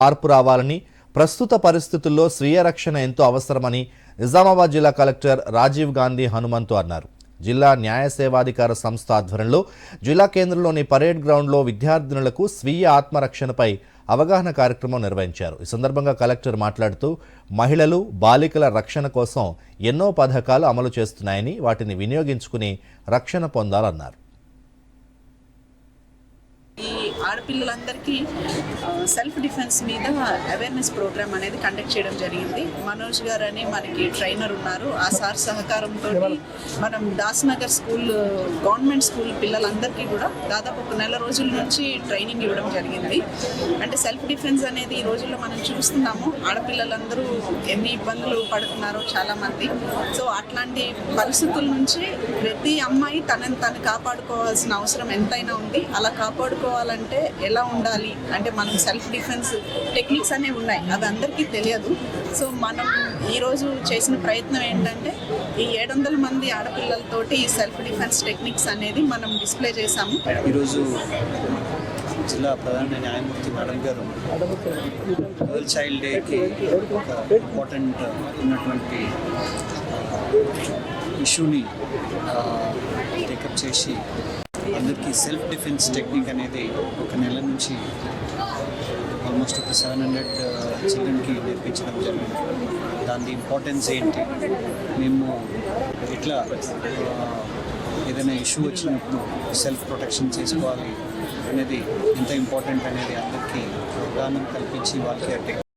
మార్పు రావాలని ప్రస్తుత పరిస్థితుల్లో స్వీయ రక్షణ ఎంతో అవసరమని నిజామాబాద్ జిల్లా కలెక్టర్ రాజీవ్ గాంధీ హనుమంతు అన్నారు. జిల్లా న్యాయ సేవాధికార సంస్థ ఆధ్వర్యంలో జిల్లా కేంద్రంలోని పరేడ్ గ్రౌండ్లో విద్యార్థినులకు స్వీయ ఆత్మరక్షణపై అవగాహన కార్యక్రమం నిర్వహించారు. ఈ సందర్భంగా కలెక్టర్ మాట్లాడుతూ మహిళలు బాలికల రక్షణ కోసం ఎన్నో పథకాలు అమలు చేస్తున్నాయని వాటిని వినియోగించుకుని రక్షణ పొందాలన్నారు ఈ పిల్లలందరికీ సెల్ఫ్ డిఫెన్స్ మీద అవేర్నెస్ ప్రోగ్రామ్ అనేది కండక్ట్ చేయడం జరిగింది. మనోజ్ గారు అని మనకి ట్రైనర్ ఉన్నారు. ఆ సార్ సహకారంతో మనం దాస్నగర్ స్కూల్ గవర్నమెంట్ స్కూల్ పిల్లలందరికీ కూడా దాదాపు ఒక నెల రోజుల నుంచి ట్రైనింగ్ ఇవ్వడం జరిగింది. అంటే సెల్ఫ్ డిఫెన్స్ అనేది ఈ రోజుల్లో మనం చూస్తున్నాము. ఆడపిల్లలందరూ ఎన్ని ఇబ్బందులు పడుతున్నారో చాలామంది. సో అట్లాంటి పరిస్థితుల నుంచి ప్రతి అమ్మాయి తనని తను కాపాడుకోవాల్సిన అవసరం ఎంతైనా ఉంది. అలా కాపాడుకోవాలంటే ఎలా ఉండాలి? అంటే మనం సెల్ఫ్ డిఫెన్స్ టెక్నిక్స్ అనేవి ఉన్నాయి. అది అందరికీ తెలియదు. సో మనం ఈరోజు చేసిన ప్రయత్నం ఏంటంటే ఈ ఏడు వందల మంది ఆడపిల్లలతోటి ఈ సెల్ఫ్ డిఫెన్స్ టెక్నిక్స్ అనేది మనం డిస్ప్లే చేసాము ఈరోజు జిల్లా ప్రధాన న్యాయమూర్తి మేడం గారు గర్ల్ చైల్డ్ డేకి ఒక ఇంపార్టెంట్ ఉన్నటువంటి ఇష్యూని టేకప్ చేసి అందరికీ సెల్ఫ్ డిఫెన్స్ టెక్నిక్ అనేది ఒక నెల నుంచి ఆల్మోస్ట్ ఒక సెవెన్ హండ్రెడ్ చిల్డ్రన్కి నేర్పించడం జరిగింది. దాని ఇంపార్టెన్స్ ఏంటి? మేము ఎట్లా uh, ఏదైనా ఇష్యూ వచ్చినప్పుడు సెల్ఫ్ ప్రొటెక్షన్ చేసుకోవాలి అనేది ఎంత ఇంపార్టెంట్ అనేది అందరికీ అవగాహన కల్పించి వాళ్ళకి ఆ